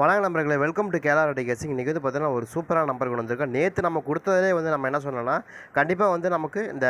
வணக்கம் நம்பர்களை welcome to கேலா ரெட்டி கேசிங் இன்றைக்கி வந்து பார்த்தீங்கன்னா ஒரு சூப்பரான நம்பர் கொண்டு வந்திருக்கோம். நேற்று நம்ம கொடுத்ததே வந்து நம்ம என்ன சொன்னோன்னா கண்டிப்பாக வந்து நமக்கு இந்த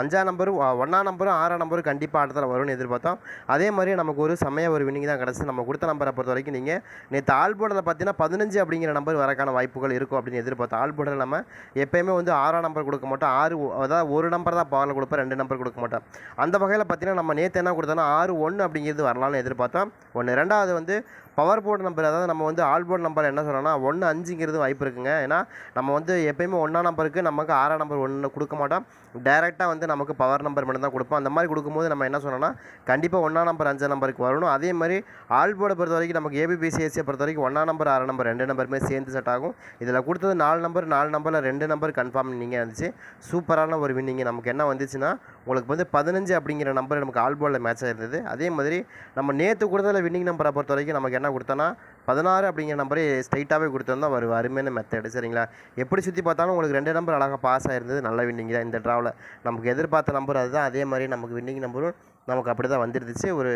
அஞ்சாம் நம்பரும் ஒன்றாம் நம்பரும் ஆறாம் நம்பரும் கண்டிப்பாக அடுத்த வரும்னு எதிர்பார்த்தோம். அதே மாதிரி நமக்கு ஒரு செம்மைய ஒரு வினிங் தான் கிடச்சி நம்ம கொடுத்த நம்பரை பொறுத்த வரைக்கும் நீங்கள் நேற்று ஆல் போர்டில் பார்த்தீங்கன்னா பதினஞ்சு அப்படிங்கிற நம்பர் வரக்கான வாய்ப்புகள் இருக்கும் அப்படின்னு எதிர்பார்த்தோம். ஆல் போர்டில் நம்ம எப்போயுமே வந்து ஆறாம் நம்பர் கொடுக்க மாட்டோம். ஆறு அதாவது ஒரு நம்பர் தான் பவரில் கொடுப்போம் ரெண்டு நம்பர் கொடுக்க மாட்டோம். அந்த வகையில் பார்த்தீங்கன்னா நம்ம நேற்று என்ன கொடுத்தோம்னா ஆறு ஒன்று அப்படிங்கிறது வரலாம்னு எதிர்பார்த்தோம். ஒன்று ரெண்டாவது வந்து பவர் போர்டு நம்பர் அதாவது நம்ம வந்து ஆல் போர்டு நம்பர் என்ன சொல்கிறோம்னா ஒன்று அஞ்சுங்கிறது வாய்ப்பு இருக்குங்க. ஏன்னா நம்ம வந்து எப்பயுமே ஒன்றா நம்பருக்கு நமக்கு ஆறாம் நம்பர் ஒன்று கொடுக்க மாட்டோம். டேரெக்டாக வந்து நமக்கு பவர் நம்பர் மட்டும் தான் கொடுப்போம். அந்த மாதிரி கொடுக்கும்போது நம்ம என்ன சொன்னோம்னா கண்டிப்பாக ஒன்றா நம்பர் அஞ்சாம் நம்பருக்கு வரணும். அதே மாதிரி ஆல் போர்டை பொறுத்த வரைக்கும் நமக்கு ஏபிபிசிஎஸ்சியை பொறுத்த வரைக்கும் ஒன்றா நம்பர் ஆறு நம்பர் ரெண்டு நம்பருமே சேர்ந்து செட் ஆகும். இதில் கொடுத்தது நாலு நம்பர் நாலு நம்பரில் ரெண்டு நம்பர் கன்ஃபார்ம் நீங்கள் வந்துச்சு. சூப்பரான ஒரு வின்னிங் நமக்கு என்ன வந்துச்சுன்னா உங்களுக்கு வந்து பதினஞ்சு அப்படிங்கிற நம்பர் நமக்கு ஆல் போர்டில் மேட்ச் ஆயிருந்தது. அதே மாதிரி நம்ம நேற்று கொடுத்ததில் வின்னிங் நம்பரை பொறுத்த வரைக்கும் நமக்கு என்ன கொடுத்தோன்னா பதினாறு அப்படிங்கிற நம்பரே ஸ்ட்ரைட்டாகவே கொடுத்துருந்தா ஒரு அருமையான மெத்தடு சரிங்களா? எப்படி சுற்றி பார்த்தாலும் உங்களுக்கு ரெண்டு நம்பர் அழகாக பாஸ் ஆயிருந்தது. நல்ல வின்னிங் தான் இந்த ட்ராவில் நமக்கு எதிர்பார்த்த நம்பர் அதுதான். அதே மாதிரி நமக்கு வின்னிங் நம்பரும் நமக்கு அப்படி தான் வந்துருந்துச்சு. ஒரு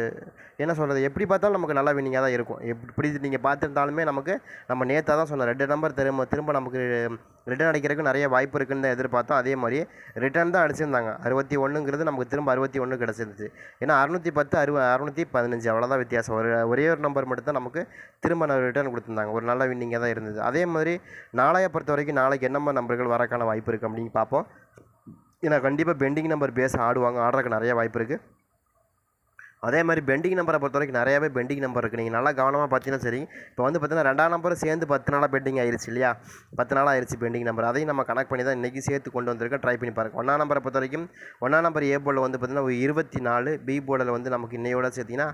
என்ன சொல்கிறது எப்படி பார்த்தாலும் நமக்கு நல்ல வின்னிங்காக தான் இருக்கும். எப்படி நீங்கள் பார்த்துருந்தாலுமே நமக்கு நம்ம நேற்று தான் சொன்னோம் ரெண்டு நம்பர் திரும்ப திரும்ப நமக்கு ரிட்டர்ன் அடிக்கிறதுக்கு நிறைய வாய்ப்பு இருக்குன்னு தான் எதிர்பார்த்தோம். அதே மாதிரி ரிட்டர்ன் தான் அடிச்சிருந்தாங்க. அறுபத்தி ஒன்றுங்கிறது நமக்கு திரும்ப அறுபத்தி ஒன்று கிடச்சிருந்துச்சு. ஏன்னா அறுநூற்றி பத்து அறுவ அறுநூற்றி பதினஞ்சு அவ்வளோதான் வித்தியாசம். ஒரு ஒரே ஒரு நம்பர் மட்டும் தான் நமக்கு திரும்ப நான் ரிட்டர்ன் கொடுத்துருந்தாங்க. ஒரு நல்ல வின்னிங்காக தான் இருந்தது. அதே மாதிரி நாளையை பொறுத்த வரைக்கும் நாளைக்கு என்னம்மா நம்பர்கள் வரக்கான வாய்ப்பு இருக்குது அப்படின்னு பார்ப்போம். ஏன்னா கண்டிப்பாக பெண்டிங் நம்பர் பேச ஆடுவாங்க ஆடுறதுக்கு நிறைய வாய்ப்பு இருக்குது அதே மாதிரி பெண்டிங் நம்பரை பொறுத்த வரைக்கும் நிறையாவே பெண்டிங் நம்பர் இருக்குது நீங்கள் நல்லா கவனமாக பார்த்தீங்கன்னா சரி இப்போ வந்து பார்த்தீங்கன்னா ரெண்டாம் நம்பரும் சேர்ந்து பத்து நாளாக பெண்டிங் ஆயிருச்சு இல்லையா? பத்து நாள் ஆயிருச்சு பெண்டிங் நம்பர் அதையும் நம்ம கனெக்ட் பண்ணி தான் இன்றைக்கி சேர்த்து கொண்டு வந்திருக்க ட்ரை பண்ணி பாருங்கள் ஒன்றாம் நம்பரை பொறுத்த வரைக்கும் ஒன்றாம் நம்பர் ஏ போர்டில் வந்து பார்த்தீங்கன்னா இருபத்தி நாலு பி போர்டில் வந்து நமக்கு இன்னையோட சேர்த்திங்கன்னா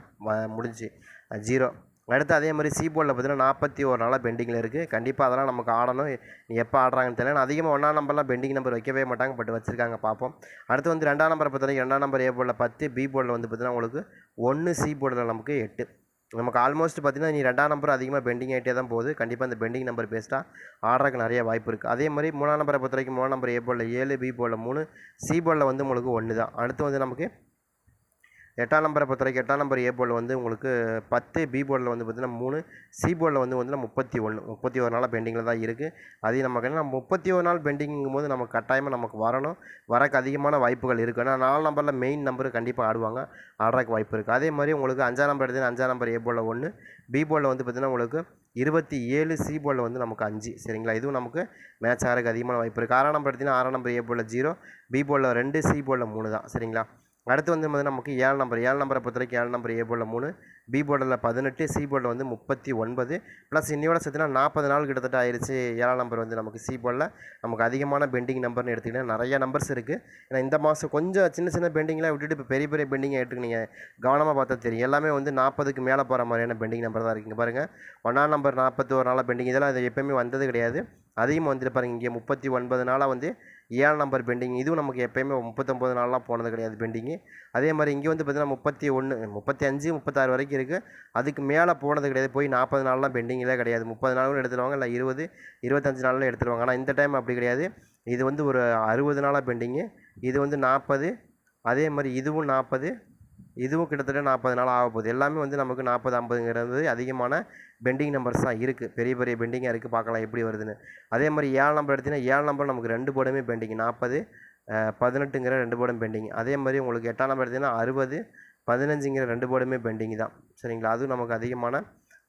முடிஞ்சு. முடிஞ்சுச்சு ஜீரோ அடுத்து அதே மாதிரி சி போர்டில் பார்த்தீங்கன்னா நாற்பத்தி ஒரு நாளாக பெண்டிங்கில் இருக்குது கண்டிப்பாக அதெல்லாம் நமக்கு ஆடணும். நீ எப்போ ஆடுறாங்கன்னு தெரியல. அதிகமாக ஒன்றாம் நம்பர்லாம் பெண்டிங் நம்பர் வைக்கவே மாட்டாங்க. பட் வச்சுருக்காங்க பார்ப்போம். அடுத்து வந்து ரெண்டாம் நம்பரை பார்த்தீங்கன்னா ரெண்டாம் நம்பர் ஏ போர்டில் பத்து பி போர்டில் வந்து பார்த்தீங்கன்னா உங்களுக்கு ஒன்று சி போர்டில் நமக்கு எட்டு. நமக்கு ஆல்மோஸ்ட் பார்த்தீங்கன்னா நீ ரெண்டாம் நம்பர் அதிகமாக பெண்டிங் ஆகிட்டே தான் போகுது. கண்டிப்பாக அந்த பெண்டிங் நம்பர் பேஸ்ட்டாக ஆடுறதுக்கு நிறைய வாய்ப்பு இருக்குது அதே மாதிரி மூணாம் நம்பரை பொறுத்த வரைக்கும் மூணாம் நம்பர் ஏ போர்டில் ஏழு பி போர்டில் மூணு சி போர்டில் வந்து உங்களுக்கு ஒன்று தான் அடுத்து வந்து நமக்கு எட்டாம் நம்பரை பொறுத்த வரைக்கும் எட்டாம் நம்பர் ஏ போர்டில் வந்து உங்களுக்கு பத்து பி போர்டில் வந்து பார்த்திங்கன்னா மூணு சி போர்டில் வந்து வந்து முப்பத்தி ஒன்று முப்பத்தி ஒரு நாள் பெண்டிங்கில் தான் இருக்குது அது நமக்கு என்ன முப்பத்தி ஒரு நாள் பெண்டிங்கும் போது நமக்கு கட்டாயமாக நமக்கு வரணும். வரக்கு அதிகமான வாய்ப்புகள் இருக்குது ஏன்னா நாலு நம்பரில் மெயின் நம்பர் கண்டிப்பாக ஆடுவாங்க. ஆடுறதுக்கு வாய்ப்பு இருக்குது அதே மாதிரி உங்களுக்கு அஞ்சாம் நம்பர் எடுத்தீங்கன்னா அஞ்சாம் நம்பர் ஏ போர்டில் ஒன்று பி போர்டில் வந்து பார்த்தீங்கன்னா உங்களுக்கு இருபத்தி ஏழு சி போர்டில் வந்து நமக்கு அஞ்சு. சரிங்களா? இதுவும் நமக்கு மேட்ச் ஆகிறதுக்கு அதிகமான வாய்ப்பு இருக்குது ஆறாம் நம்பர் எடுத்திங்கன்னா ஆறாம் நம்பர் ஏ போர்டில் ஜீரோ பி போர்டில் ரெண்டு சி போர்டில் மூணு தான். சரிங்களா? அடுத்து வந்து பார்த்தீங்கன்னா நமக்கு ஏழு நம்பர் ஏழு நம்பரை பொறுத்த வரைக்கும் ஏழு நம்பர் ஏ போர்டில் மூணு பி போர்டில் பதினெட்டு சி போர்டில் வந்து முப்பத்தி ஒன்பது. ப்ளஸ் இன்னையோட சேர்த்துனா நாற்பது நாள் கிட்டத்தட்ட ஆயிடுச்சு ஏழாம் நம்பர் வந்து நமக்கு சி போர்டில் நமக்கு அதிகமான பெண்டிங் நம்பர்னு எடுத்துக்கிட்டா நிறைய நம்பர்ஸ் இருக்குது ஏன்னா இந்த மாதம் கொஞ்சம் சின்ன சின்ன பெண்டிங்லாம் விட்டுட்டு இப்போ பெரிய பெரிய பெண்டிங்கை எடுத்துக்கினீங்க. கவனமாக பார்த்தா தெரியும். எல்லாமே வந்து நாற்பதுக்கு மேலே போகிற மாதிரியான பெண்டிங் நம்பர் தான் இருக்குங்க பாருங்கள் ஒன்றாம் நம்பர் நாற்பத்தி ஒரு நாளாக பெண்டிங் இதெல்லாம் இது எப்போயுமே வந்தது கிடையாது. அதையும் வந்துட்டு பாருங்கள் இங்கே முப்பத்தி ஒன்பது நாளாக வந்து ஏழு நம்பர் பெண்டிங் இதுவும் நமக்கு எப்போயுமே முப்பத்தொம்பது நாளெலாம் போனது கிடையாது பெண்டிங்கு அதே மாதிரி இங்கே வந்து பார்த்திங்கன்னா முப்பத்தி ஒன்று முப்பத்தி அஞ்சு முப்பத்தாறு வரைக்கும் இருக்குது அதுக்கு மேலே போனது கிடையாது. போய் நாற்பது நாள்லாம் பெண்டிங்கிலே கிடையாது. முப்பது நாளும் எடுத்துருவாங்க இல்லை இருபது இருபத்தஞ்சு நாளில் எடுத்துருவாங்க ஆனால் இந்த டைம் அப்படி கிடையாது. இது வந்து ஒரு அறுபது நாளாக பெண்டிங்கு இது வந்து நாற்பது அதே மாதிரி இதுவும் நாற்பது இதுவும் கிட்டத்தட்ட நாற்பது நாள் ஆக போகுது. எல்லாமே வந்து நமக்கு நாற்பது ஐம்பதுங்கிறது அதிகமான பெண்டிங் நம்பர்ஸ் தான் இருக்குது பெரிய பெரிய பெண்டிங்காக இருக்குது பார்க்கலாம் எப்படி வருதுன்னு. அதே மாதிரி ஏழு நம்பர் எடுத்தீங்கன்னா ஏழு நம்பர் நமக்கு ரெண்டு போர்டுமே பெண்டிங் நாற்பது பதினெட்டுங்கிற ரெண்டு போர்டும் பெண்டிங் அதே மாதிரி உங்களுக்கு எட்டாம் நம்பர் எடுத்திங்கன்னா அறுபது பதினஞ்சுங்கிற ரெண்டு போர்டுமே பெண்டிங் தான். சரிங்களா? அதுவும் நமக்கு அதிகமான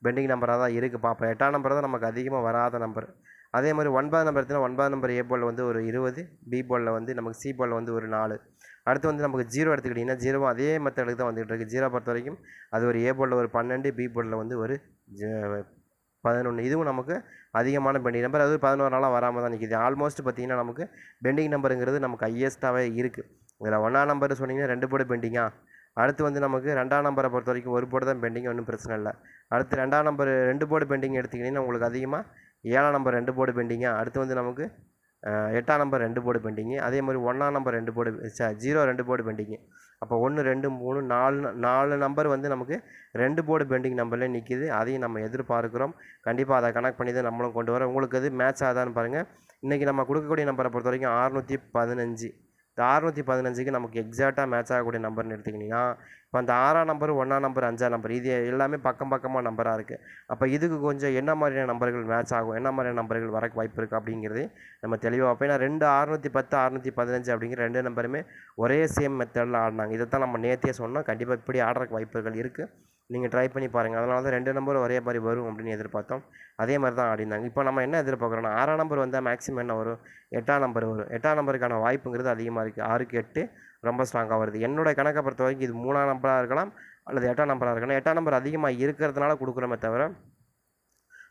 பெண்டிங் நம்பராக தான் இருக்குது பார்ப்போம். எட்டாம் நம்பர் தான் நமக்கு அதிகமாக வராத நம்பர் அதே மாதிரி ஒன்பது நம்பர் எடுத்திங்கன்னா ஒன்பது நம்பர் ஏ போலில் வந்து ஒரு இருபது பி போலில் வந்து நமக்கு சி போலில் வந்து ஒரு நாலு. அடுத்து வந்து நமக்கு ஜீரோ எடுத்துக்கிட்டிங்கன்னா ஜீரோவும் அதே மெத்தடுக்கு தான் வந்துகிட்டு இருக்குது ஜீரோ பொறுத்த வரைக்கும் அது ஒரு ஏ போர்டில் ஒரு பன்னெண்டு பி போர்டில் வந்து ஒரு பதினொன்று இதுவும் நமக்கு அதிகமான பெண்டிங் நம்பர் அது பதினோரு நாளாக வராமல் தான் நிற்கிது ஆல்மோஸ்ட் பார்த்தீங்கன்னா நமக்கு பெண்டிங் நம்பருங்கிறது நமக்கு ஹையஸ்ட்டாகவே இருக்குது இதில் ஒன்றாம் நம்பர் சொன்னீங்கன்னா ரெண்டு போர்டு பெண்டிங்கா அடுத்து வந்து நமக்கு ரெண்டாம் நம்பரை பொறுத்த வரைக்கும் ஒரு போர்டு தான் பெண்டிங் ஒன்றும் பிரச்சனை இல்லை. அடுத்து ரெண்டாம் நம்பர் ரெண்டு போர்டு பெண்டிங் எடுத்துக்கிட்டிங்கன்னா உங்களுக்கு அதிகமாக ஏழாம் நம்பர் ரெண்டு போர்டு பெண்டிங்காக அடுத்து வந்து நமக்கு எட்டாம் நம்பர் ரெண்டு போர்டு பெண்டிங்கு அதே மாதிரி ஒன்றாம் நம்பர் ரெண்டு போர்டு ச ஜீரோ ரெண்டு போர்டு பெண்டிங்கு அப்போ ஒன்று ரெண்டு மூணு நாலு நாலு நம்பர் வந்து நமக்கு ரெண்டு போர்டு பெண்டிங் நம்பர்லேயே நிற்கிது அதையும் நம்ம எதிர்பார்க்குறோம். கண்டிப்பாக அதை கனெக்ட் பண்ணி தான் நம்மளும் கொண்டு வரோம். உங்களுக்கு அது மேட்ச் ஆகுதான்னு பாருங்கள் இன்றைக்கி நம்ம கொடுக்கக்கூடிய நம்பரை பொறுத்த வரைக்கும் அறுநூற்றி பதினஞ்சு. இந்த அறுநூற்றி பதினஞ்சுக்கு நமக்கு எக்ஸாக்டாக மேட்ச் ஆகக்கூடிய நம்பர்னு எடுத்துக்கிட்டிங்கன்னா இப்போ அந்த ஆறாம் நம்பர் ஒன்றாம் நம்பர் அஞ்சாம் நம்பர் இது எல்லாமே பக்கம் பக்கமாக நம்பராக இருக்குது அப்போ இதுக்கு கொஞ்சம் என்ன மாதிரியான நம்பர்கள் மேட்ச் ஆகும் என்ன மாதிரியான நம்பர்கள் வரக்கு வாய்ப்பு இருக்குது அப்படிங்கிறது நம்ம தெளிவாக பார்ப்போம். ஏன்னா ரெண்டு அறுநூற்றி பத்து அறுநூற்றி பதினஞ்சு அப்படிங்கிற ரெண்டு நம்பருமே ஒரே சேம் மெத்தடில் ஆடினாங்க. இதை தான் நம்ம நேர்த்தியே சொன்னோம். கண்டிப்பாக இப்படி ஆடுறக்கு வாய்ப்புகள் இருக்குது நீங்கள் ட்ரை பண்ணி பாருங்கள் அதனால தான் ரெண்டு நம்பரும் ஒரே மாதிரி வரும் அப்படின்னு எதிர்பார்த்தோம். அதே மாதிரி தான் ஆடினாங்க. இப்போ நம்ம என்ன எதிர்பார்க்குறோம்னா ஆறாம் நம்பர் வந்தால் மேக்ஸிமம் என்ன வரும்? எட்டாம் நம்பர் வரும். எட்டாம் நம்பருக்கான வாய்ப்புங்கிறது அதிகமாக இருக்குது ஆறுக்கு எட்டு ரொம்ப ஸ்ட்ராங்காக வருது. என்னோட கணக்கை பொறுத்த வரைக்கும் இது மூணாம் நம்பராக இருக்கலாம் அல்லது எட்டாம் நம்பராக இருக்கலாம். எட்டாம் நம்பர் அதிகமாக இருக்கிறதுனால கொடுக்குறோமே தவிர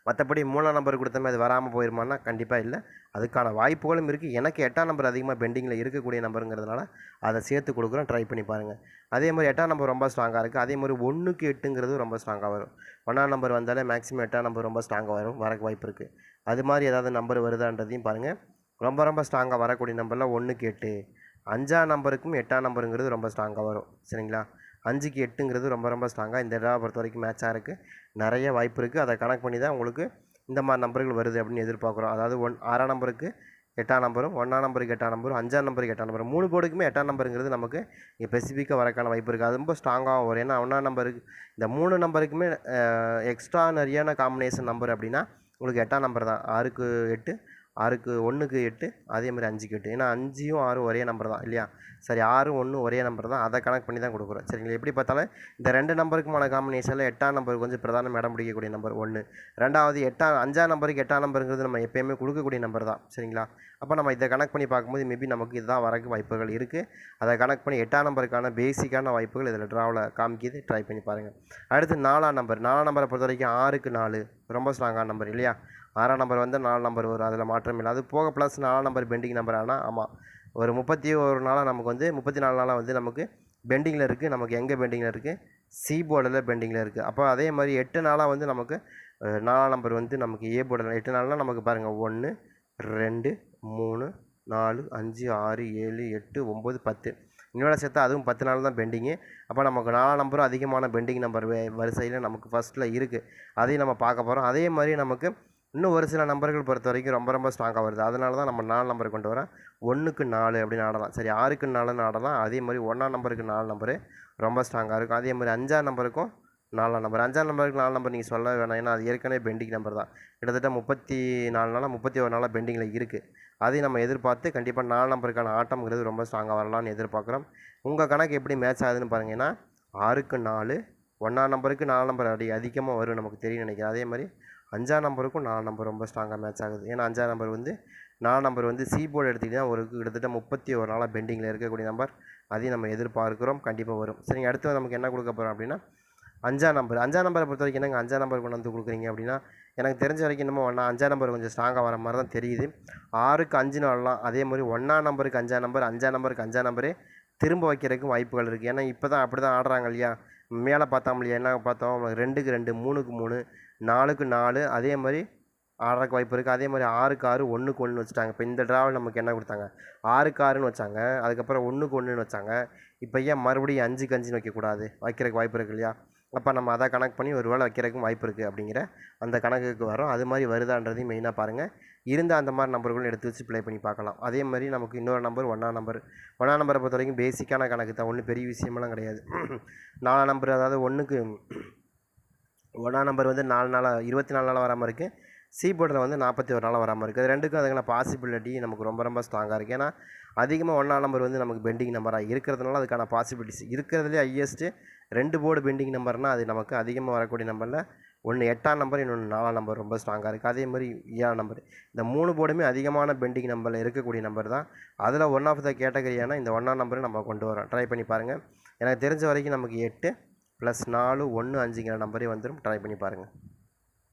மற்றபடி மூணாம் நம்பர் கொடுத்தமே அது வராமல் போயிருமான்னா கண்டிப்பாக இல்லை. அதுக்கான வாய்ப்புகளும் இருக்குது எனக்கு எட்டாம் நம்பர் அதிகமாக பெண்டிங்கில் இருக்கக்கூடிய நம்பருங்கிறதுனால அதை சேர்த்து கொடுக்குறோம் ட்ரை பண்ணி பாருங்கள் அதே மாதிரி எட்டாம் நம்பர் ரொம்ப ஸ்ட்ராங்காக இருக்குது அதே மாதிரி ஒன்றுக்கு எட்டுங்கிறது ரொம்ப ஸ்ட்ராங்காக வரும். ஒன்றாம் நம்பர் வந்தாலே மேக்ஸிமம் எட்டாம் நம்பர் ரொம்ப ஸ்ட்ராங்காக வரும். வரக்கு வாய்ப்பு இருக்குது அது மாதிரி ஏதாவது நம்பர் வருதான்றதையும் பாருங்கள் ரொம்ப ரொம்ப ஸ்ட்ராங்காக வரக்கூடிய நம்பரில் ஒன்றுக்கு எட்டு. அஞ்சாம் நம்பருக்கும் எட்டாம் நம்பருங்கிறது ரொம்ப ஸ்ட்ராங்காக வரும். சரிங்களா? அஞ்சுக்கு எட்டுங்கிறது ரொம்ப ரொம்ப ஸ்ட்ராங்காக இந்த இடம் பொறுத்த வரைக்கும் மேட்சாக இருக்குது நிறைய வாய்ப்பு இருக்குது அதை கணக்கு பண்ணி தான் உங்களுக்கு இந்த மாதிரி நம்பர்கள் வருது அப்படின்னு எதிர்பார்க்குறோம். அதாவது ஒன் ஆறாம் நம்பருக்கு எட்டாம் நம்பரும் ஒன்றாம் நம்பருக்கு எட்டாம் நம்பரும் அஞ்சாம் நம்பருக்கு எட்டாம் நம்பரும் மூணு போர்டுக்குமே எட்டாம் நம்பருங்கிறது நமக்கு இங்கே ஸ்பெசிஃபிக்காக வரக்கான வாய்ப்பு இருக்குது அது ரொம்ப ஸ்ட்ராங்காக வரும். ஏன்னா ஒன்றாம் நம்பருக்கு இந்த மூணு நம்பருக்குமே எக்ஸ்ட்ரா நிறையான காம்பினேஷன் நம்பர் அப்படின்னா உங்களுக்கு எட்டாம் நம்பர் தான். ஆறுக்கு எட்டு ஆறுக்கு ஒன்றுக்கு எட்டு அதே மாதிரி அஞ்சுக்கு எட்டு. ஏன்னா அஞ்சும் ஆறும் ஒரே நம்பர் தான் இல்லையா? சரி ஆறு ஒன்று ஒரே நம்பர் தான். அதை கணக்கு பண்ணி தான் கொடுக்குறோம் சரிங்களா எப்படி பார்த்தாலும் இந்த ரெண்டு நம்பருக்குமான காம்பினேஷனில் எட்டாம் நம்பர் கொஞ்சம் பிரதான இடம் பிடிக்கக்கூடிய நம்பர் ஒன்று ரெண்டாவது எட்டாம் அஞ்சாம் நம்பருக்கு எட்டாம் நம்பருங்கிறது நம்ம எப்போயுமே கொடுக்கக்கூடிய நம்பர் தான் சரிங்களா? அப்போ நம்ம இதை கணக்கு பண்ணி பார்க்கும்போது மேபி நமக்கு இதுதான் வரக்கு வாய்ப்புகள் இருக்குது அதை கணக்கு பண்ணி எட்டாம் நம்பருக்கான பேசிக்கான வாய்ப்புகள் இதில் ட்ராவில் காமிக்கிது ட்ரை பண்ணி பாருங்கள் அடுத்து நாலாம் நம்பர் நாலாம் நம்பரை பொறுத்த வரைக்கும் ஆறுக்கு நாலு. ரொம்ப ஸ்ட்ராங்கான நம்பர் இல்லையா? ஆறாம் நம்பர் வந்து நாலு நம்பர் வரும். அதில் மாற்றம் இல்லை. அது போக ப்ளஸ் நாலாம் நம்பர் பெண்டிங் நம்பர் ஆனால் ஆமாம் ஒரு முப்பத்தி ஒரு நாளாக நமக்கு வந்து முப்பத்தி நாலு நாளாக வந்து நமக்கு பெண்டிங்கில் இருக்குது நமக்கு எங்கே பெண்டிங்கில் இருக்குது சி போர்டில் பெண்டிங்கில் இருக்குது அப்போ அதே மாதிரி எட்டு நாளாக வந்து நமக்கு நாலாம் நம்பர் வந்து நமக்கு ஏ போர்டில் எட்டு நாள்னால் நமக்கு பாருங்கள் ஒன்று ரெண்டு மூணு நாலு அஞ்சு ஆறு ஏழு எட்டு ஒம்பது பத்து. இன்னொரு சேர்த்தா அதுவும் பத்து நாள் தான் பெண்டிங்கு அப்போ நமக்கு நாலாம் நம்பரும் அதிகமான பெண்டிங் நம்பர் வரிசையில் நமக்கு ஃபஸ்ட்டில் இருக்குது அதையும் நம்ம பார்க்க போகிறோம் அதே மாதிரி நமக்கு இன்னும் ஒரு சில நம்பர்கள் பொறுத்த வரைக்கும் ரொம்ப ரொம்ப ஸ்ட்ராங்காக வருது. அதனால தான் நம்ம நாலு நம்பர் கொண்டு வரேன் ஒன்றுக்கு நாலு அப்படின்னு ஆடலாம். சரி ஆறுக்கு நாலுன்னு ஆடலாம். அதே மாதிரி ஒன்றாம் நம்பருக்கு நாலு நம்பரு ரொம்ப ஸ்ட்ராங்காக இருக்கும். அதே மாதிரி அஞ்சாம் நம்பருக்கும் நாலாம் நம்பர் அஞ்சாம் நம்பருக்கு நாலு நம்பர் நீங்கள் சொல்ல வேணாம். ஏன்னா அது ஏற்கனவே பெண்டிங் நம்பர் தான். கிட்டத்தட்ட முப்பத்தி நாலு நாளாக முப்பத்தி ஒரு நாளாக பெண்டிங்கில் இருக்குது அதையும் நம்ம எதிர்பார்த்து கண்டிப்பாக நாலு நம்பருக்கான ஆட்டம்ங்கிறது ரொம்ப ஸ்ட்ராங்காக வரலாம்னு எதிர்பார்க்குறோம். உங்கள் கணக்கு எப்படி மேட்ச் ஆகுதுன்னு பாருங்கன்னா ஆறுக்கு நாலு ஒன்றாம் நம்பருக்கு நாலு நம்பர் அடி அதிகமாக வரும் நமக்கு தெரியும் நினைக்கிறேன். அதே மாதிரி அஞ்சாம் நம்பருக்கும் நாலு நம்பர் ரொம்ப ஸ்ட்ராங்காக மேட்ச் ஆகுது. ஏன்னா அஞ்சாம் நம்பர் வந்து நாலு நம்பர் வந்து சி போர்டு எடுத்துக்கிட்டிங்கன்னா ஒரு கிட்டத்தட்ட முப்பத்தி ஒரு நாளாக பெண்டிங்கில் இருக்கக்கூடிய நம்பர். அதையும் நம்ம எதிர்பார்க்குறோம். கண்டிப்பாக வரும். சரிங்க அடுத்து நமக்கு என்ன கொடுக்க போகிறோம் அப்படின்னா அஞ்சாம் நம்பர். அஞ்சாம் நம்பரை பொறுத்த வரைக்கும் என்னங்க அஞ்சாம் நம்பர் கொண்டு வந்து கொடுக்குறீங்க அப்படின்னா எனக்கு தெரிஞ்ச வரைக்கும் என்னமோ ஒன்றா அஞ்சாம் நம்பர் கொஞ்சம் ஸ்ட்ராங்காக வர மாதிரி தான் தெரியுது. ஆறுக்கு அஞ்சு வரலாம் அதே மாதிரி ஒன்றாம் நம்பருக்கு அஞ்சாம் நம்பர் அஞ்சாம் நம்பருக்கு அஞ்சாம் நம்பரே திரும்ப வைக்கிறதுக்கும் வாய்ப்புகள் இருக்குது ஏன்னா இப்போ தான் அப்படி தான் ஆடுறாங்க இல்லையா? மேலே பார்த்தோம் இல்லையா? என்ன பார்த்தோம்? ரெண்டுக்கு ரெண்டு மூணுக்கு மூணு நாலுக்கு நாலு அதே மாதிரி ஆடுறக்கு வாய்ப்பு இருக்குது அதே மாதிரி ஆறுக்கு ஆறு ஒன்றுக்கு ஒன்று வச்சுட்டாங்க. இப்போ இந்த ட்ராவல் நமக்கு என்ன கொடுத்தாங்க? ஆறுக்கு ஆறுன்னு வச்சாங்க. அதுக்கப்புறம் ஒன்றுக்கு ஒன்றுன்னு வச்சாங்க. இப்போ ஏன் மறுபடியும் அஞ்சுக்கு அஞ்சுன்னு வைக்கக்கூடாது? வைக்கிறதுக்கு வாய்ப்பு இருக்கு இல்லையா? அப்போ நம்ம அதை கணக்கு பண்ணி ஒரு வேளை வைக்கிறதுக்கும் வாய்ப்பு இருக்குது அப்படிங்கிற அந்த கணக்குக்கு வரும் அது மாதிரி வருதான்றதையும் மெயினாக பாருங்கள் இருந்தால் அந்த மாதிரி நம்பர்களும் எடுத்து வச்சு ப்ளே பண்ணி பார்க்கலாம். அதே மாதிரி நமக்கு இன்னொரு நம்பர் ஒன்றாம் நம்பர் ஒன்றாம் நம்பரை பொறுத்த வரைக்கும் பேசிக்கான கணக்கு தான். ஒன்றும் பெரிய விஷயமெல்லாம் கிடையாது. நாலாம் நம்பர் அதாவது ஒன்றுக்கு ஒன்றா நம்பர் வந்து நாலு நாளாக இருபத்தி நாலு நாளாக வராமல் இருக்குது சி போர்டில் வந்து நாற்பத்தி ஒரு நாளாக வராமல் இருக்குது அது ரெண்டுக்கும் அதுக்கான பாசிபிலிட்டி நமக்கு ரொம்ப ரொம்ப ஸ்ட்ராங்காக இருக்குது ஏன்னா அதிகமாக ஒன்றாம் நம்பர் வந்து நமக்கு பெண்டிங் நம்பராக இருக்கிறதுனால அதுக்கான பாசிபிலிட்டிஸ் இருக்கிறதுலே ஹையஸ்ட்டு ரெண்டு போர்டு பெண்டிங் நம்பர்னால் அது நமக்கு அதிகமாக வரக்கூடிய நம்பரில் ஒன்று எட்டாம் நம்பர் இன்னொன்று நாலாம் நம்பர் ரொம்ப ஸ்ட்ராங்காக இருக்குது அதே மாதிரி ஏழாம் நம்பர் இந்த மூணு போர்டுமே அதிகமான பெண்டிங் நம்பரில் இருக்கக்கூடிய நம்பர் தான். அதில் ஒன் ஆஃப் த கேட்டகரியான இந்த ஒன்றாம் நம்பரை நம்ம கொண்டு வரோம். ட்ரை பண்ணி பாருங்கள் எனக்கு தெரிஞ்ச வரைக்கும் நமக்கு எட்டு ப்ளஸ் நாலு ஒன்று அஞ்சுங்கிற நம்பரே வந்துடும் ட்ரை பண்ணி பாருங்கள்